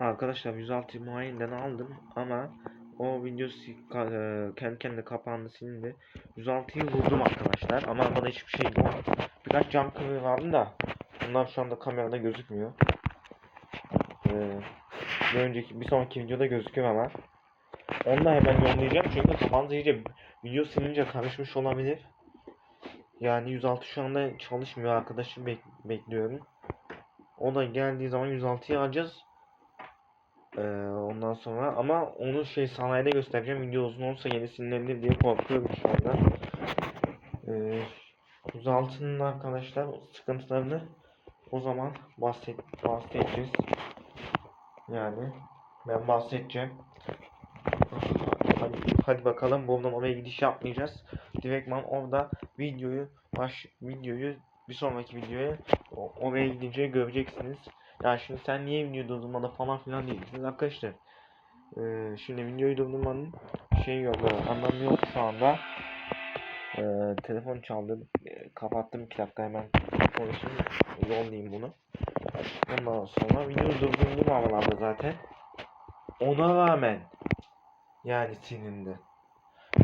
Arkadaşlar 106 muayenden aldım ama o video e, kendi kendine kapandı silindi. 106'yı vurdum arkadaşlar ama bana hiçbir şey yok. Birkaç cam kırığı vardı da bunlar şu anda kamerada gözükmüyor. Ee, bir önceki bir sonraki videoda gözüküyor ama. Onu da hemen yollayacağım çünkü kapandı iyice video silince karışmış olabilir. Yani 106 şu anda çalışmıyor arkadaşı bek- bekliyorum. O da geldiği zaman 106'yı alacağız. Ee, ondan sonra ama onu şey sanayide göstereceğim. Video uzun olsa yeni silinebilir diye korkuyorum şu anda. Ee, 106'nın arkadaşlar sıkıntılarını o zaman bahset bahsedeceğiz. Yani ben bahsedeceğim. Hadi, hadi bakalım buradan oraya gidiş yapmayacağız. Direktman orada videoyu baş videoyu bir sonraki videoya oraya gidince göreceksiniz. Ya şimdi sen niye video durdurmada falan filan diyeceksiniz arkadaşlar. Ee, şimdi videoyu durdurmanın şey yok, e, anlamı yok şu anda. Ee, telefon çaldı. Ee, kapattım iki dakika hemen konuşayım. Yollayayım bunu. Ondan sonra videoyu durdurdum havalarda zaten. Ona rağmen yani silindi.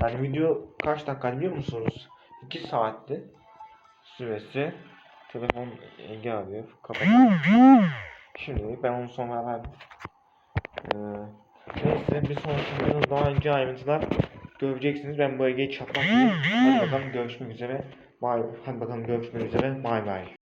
Yani video kaç dakika biliyor musunuz? 2 saatti süresi. Telefon Ege arıyor. Kapatalım. Şimdi ben onu sonra verdim. Ee, neyse bir sonraki videoda daha önce ayrıntılar göreceksiniz. Ben bu Ege'yi çatmak Hadi bakalım görüşmek üzere. Bye. Hadi bakalım görüşmek üzere. Bye bye.